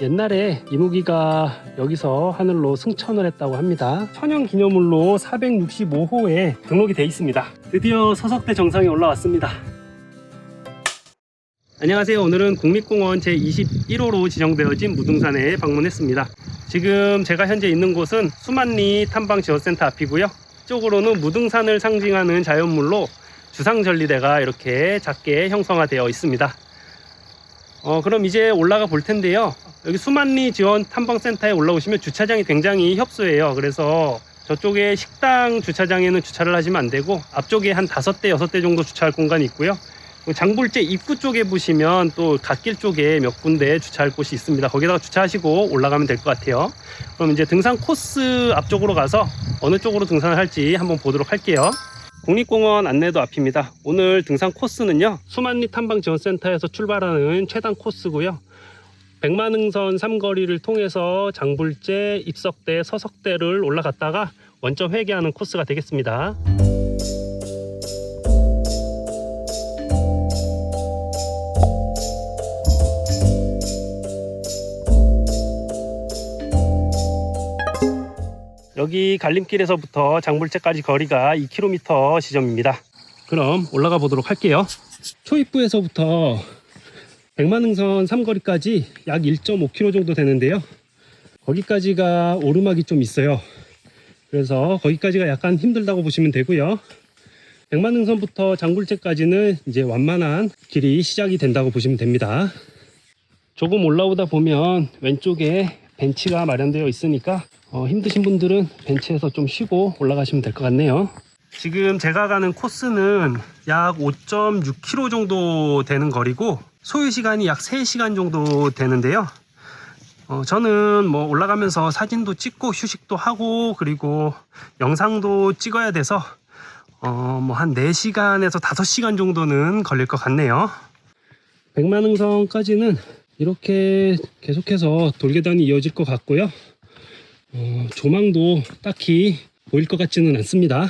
옛날에 이무기가 여기서 하늘로 승천을 했다고 합니다. 천연 기념물로 465호에 등록이 돼 있습니다. 드디어 서석대 정상에 올라왔습니다. 안녕하세요. 오늘은 국립공원 제21호로 지정되어진 무등산에 방문했습니다. 지금 제가 현재 있는 곳은 수만리 탐방지원센터 앞이고요. 이쪽으로는 무등산을 상징하는 자연물로 주상절리대가 이렇게 작게 형성화되어 있습니다. 어, 그럼 이제 올라가 볼 텐데요. 여기 수만리 지원 탐방센터에 올라오시면 주차장이 굉장히 협소해요. 그래서 저쪽에 식당 주차장에는 주차를 하시면 안 되고 앞쪽에 한 다섯 대 여섯 대 정도 주차할 공간이 있고요. 장불제 입구 쪽에 보시면 또 갓길 쪽에 몇 군데 주차할 곳이 있습니다. 거기다가 주차하시고 올라가면 될 것 같아요. 그럼 이제 등산 코스 앞쪽으로 가서 어느 쪽으로 등산을 할지 한번 보도록 할게요. 국립공원 안내도 앞입니다. 오늘 등산 코스는요. 수만리 탐방지원센터에서 출발하는 최단 코스고요. 백만흥선 삼거리를 통해서 장불제, 입석대, 서석대를 올라갔다가 원점 회귀하는 코스가 되겠습니다. 여기 갈림길에서부터 장불제까지 거리가 2km 지점입니다. 그럼 올라가 보도록 할게요. 초입부에서부터 백만흥선 삼거리까지 약 1.5km 정도 되는데요. 거기까지가 오르막이 좀 있어요. 그래서 거기까지가 약간 힘들다고 보시면 되고요. 백만흥선부터 장굴제까지는 이제 완만한 길이 시작이 된다고 보시면 됩니다. 조금 올라오다 보면 왼쪽에 벤치가 마련되어 있으니까 어, 힘드신 분들은 벤치에서 좀 쉬고 올라가시면 될 것 같네요. 지금 제가 가는 코스는 약 5.6km 정도 되는 거리고 소요 시간이 약 3시간 정도 되는데요. 어, 저는 뭐 올라가면서 사진도 찍고 휴식도 하고 그리고 영상도 찍어야 돼서 어, 뭐 한 4시간에서 5시간 정도는 걸릴 것 같네요. 백만흥선까지는 이렇게 계속해서 돌계단이 이어질 것 같고요. 어, 조망도 딱히 보일 것 같지는 않습니다.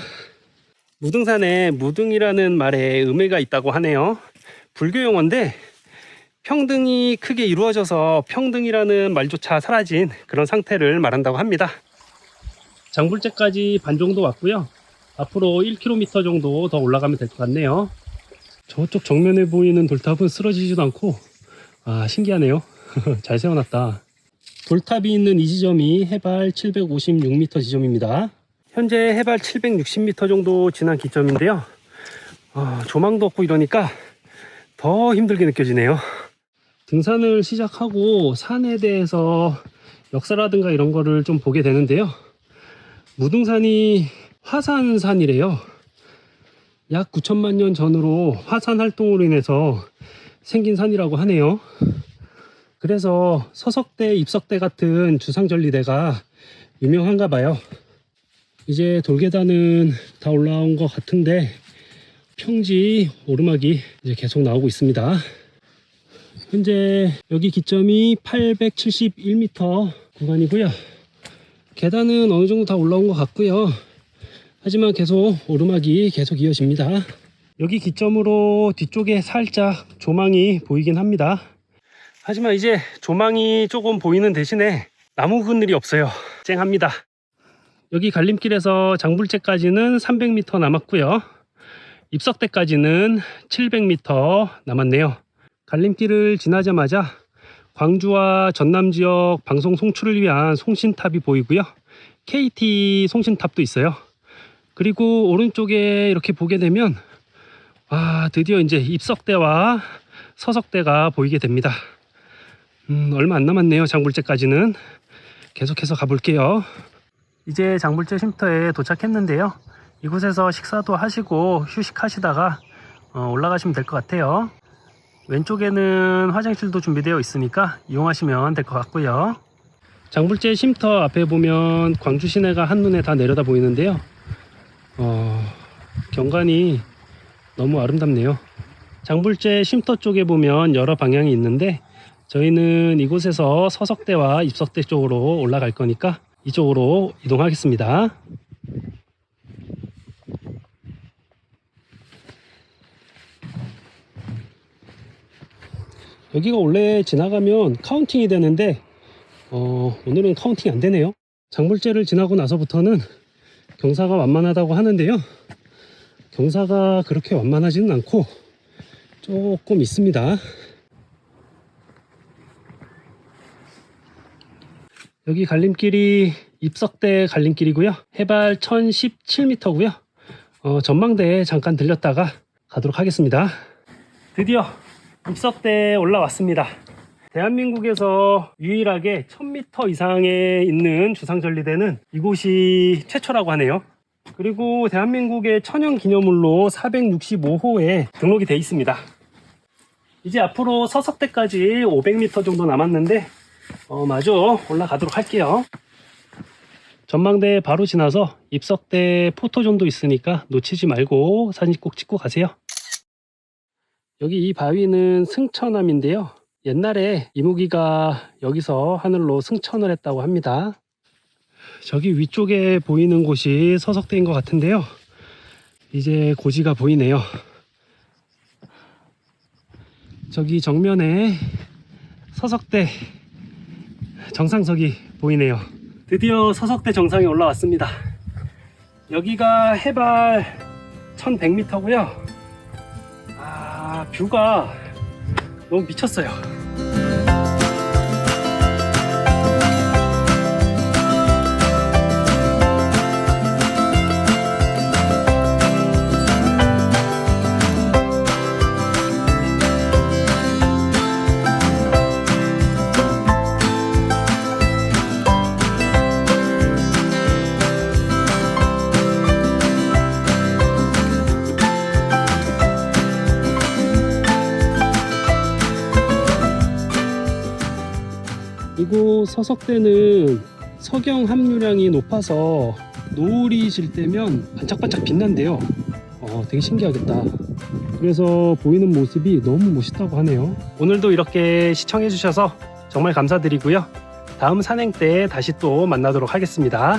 무등산에 무등이라는 말에 의미가 있다고 하네요. 불교 용어인데 평등이 크게 이루어져서 평등이라는 말조차 사라진 그런 상태를 말한다고 합니다. 장불제까지 반 정도 왔고요. 앞으로 1km 정도 더 올라가면 될 것 같네요. 저쪽 정면에 보이는 돌탑은 쓰러지지도 않고 아 신기하네요. 잘 세워놨다. 돌탑이 있는 이 지점이 해발 756m 지점입니다. 현재 해발 760m 정도 지난 기점인데요. 어, 조망도 없고 이러니까 더 힘들게 느껴지네요. 등산을 시작하고 산에 대해서 역사라든가 이런 거를 좀 보게 되는데요. 무등산이 화산산이래요. 약 9천만 년 전으로 화산 활동으로 인해서 생긴 산이라고 하네요. 그래서 서석대, 입석대 같은 주상절리대가 유명한가 봐요. 이제 돌계단은 다 올라온 것 같은데 평지 오르막이 이제 계속 나오고 있습니다. 현재 여기 기점이 871m 구간이고요. 계단은 어느 정도 다 올라온 것 같고요. 하지만 계속 오르막이 계속 이어집니다. 여기 기점으로 뒤쪽에 살짝 조망이 보이긴 합니다. 하지만 이제 조망이 조금 보이는 대신에 나무 그늘이 없어요. 쨍합니다. 여기 갈림길에서 장불제까지는 300m 남았고요. 입석대까지는 700m 남았네요. 갈림길을 지나자마자 광주와 전남 지역 방송 송출을 위한 송신탑이 보이고요. KT 송신탑도 있어요. 그리고 오른쪽에 이렇게 보게 되면 아, 드디어 이제 입석대와 서석대가 보이게 됩니다. 음, 얼마 안 남았네요. 장불제까지는 계속해서 가볼게요. 이제 장불제 쉼터에 도착했는데요. 이곳에서 식사도 하시고 휴식하시다가 어, 올라가시면 될 것 같아요. 왼쪽에는 화장실도 준비되어 있으니까 이용하시면 될 것 같고요. 장불제 쉼터 앞에 보면 광주 시내가 한눈에 다 내려다 보이는데요. 어, 경관이 너무 아름답네요. 장불제 쉼터 쪽에 보면 여러 방향이 있는데 저희는 이곳에서 서석대와 입석대 쪽으로 올라갈 거니까 이쪽으로 이동하겠습니다. 여기가 원래 지나가면 카운팅이 되는데 어, 오늘은 카운팅 안 되네요. 장물제를 지나고 나서부터는 경사가 완만하다고 하는데요. 경사가 그렇게 완만하지는 않고 조금 있습니다. 여기 갈림길이 입석대 갈림길이고요. 해발 1017m고요. 어, 전망대에 잠깐 들렸다가 가도록 하겠습니다. 드디어 입석대에 올라왔습니다. 대한민국에서 유일하게 1000m 이상에 있는 주상절리대는 이곳이 최초라고 하네요. 그리고 대한민국의 천연 기념물로 465호에 등록이 돼 있습니다. 이제 앞으로 서석대까지 500m 정도 남았는데 어, 마저 올라가도록 할게요. 전망대 바로 지나서 입석대 포토존도 있으니까 놓치지 말고 사진 꼭 찍고 가세요. 여기 이 바위는 승천암인데요. 옛날에 이무기가 여기서 하늘로 승천을 했다고 합니다. 저기 위쪽에 보이는 곳이 서석대인 것 같은데요. 이제 고지가 보이네요. 저기 정면에 서석대 정상석이 보이네요. 드디어 서석대 정상에 올라왔습니다. 여기가 해발 1100m고요. 아, 뷰가 너무 미쳤어요. 이곳 서석대는 석영 함유량이 높아서 노을이 질 때면 반짝반짝 빛난대요. 어, 되게 신기하겠다. 그래서 보이는 모습이 너무 멋있다고 하네요. 오늘도 이렇게 시청해 주셔서 정말 감사드리고요. 다음 산행 때 다시 또 만나도록 하겠습니다.